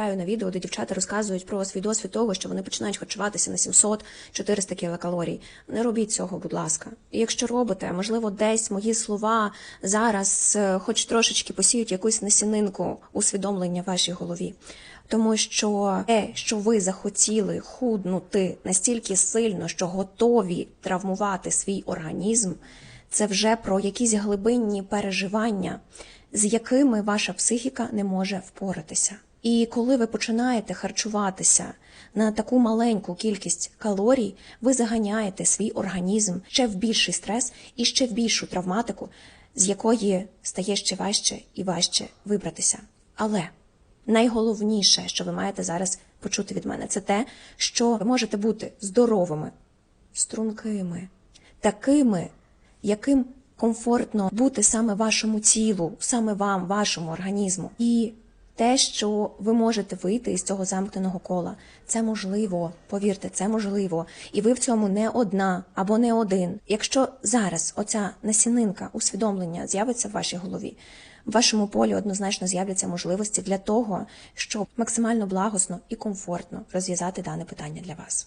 на відео, де дівчата розказують про свій досвід того, що вони починають харчуватися на 700-400 кілокалорій. Не робіть цього, будь ласка. І якщо робите, можливо, десь мої слова зараз, е, хоч трошечки посіють якусь насінинку усвідомлення в вашій голові. Тому що те, що ви захотіли худнути настільки сильно, що готові травмувати свій організм, це вже про якісь глибинні переживання, з якими ваша психіка не може впоратися. І коли ви починаєте харчуватися на таку маленьку кількість калорій, ви заганяєте свій організм ще в більший стрес і ще в більшу травматику, з якої стає ще важче і важче вибратися. Але найголовніше, що ви маєте зараз почути від мене, це те, що ви можете бути здоровими, стрункими, такими, яким комфортно бути саме вашому тілу, саме вам, вашому організму. І те, що ви можете вийти із цього замкненого кола, це можливо. Повірте, це можливо. І ви в цьому не одна або не один. Якщо зараз оця насінинка усвідомлення з'явиться в вашій голові, в вашому полі однозначно з'являться можливості для того, щоб максимально благосно і комфортно розв'язати дане питання для вас.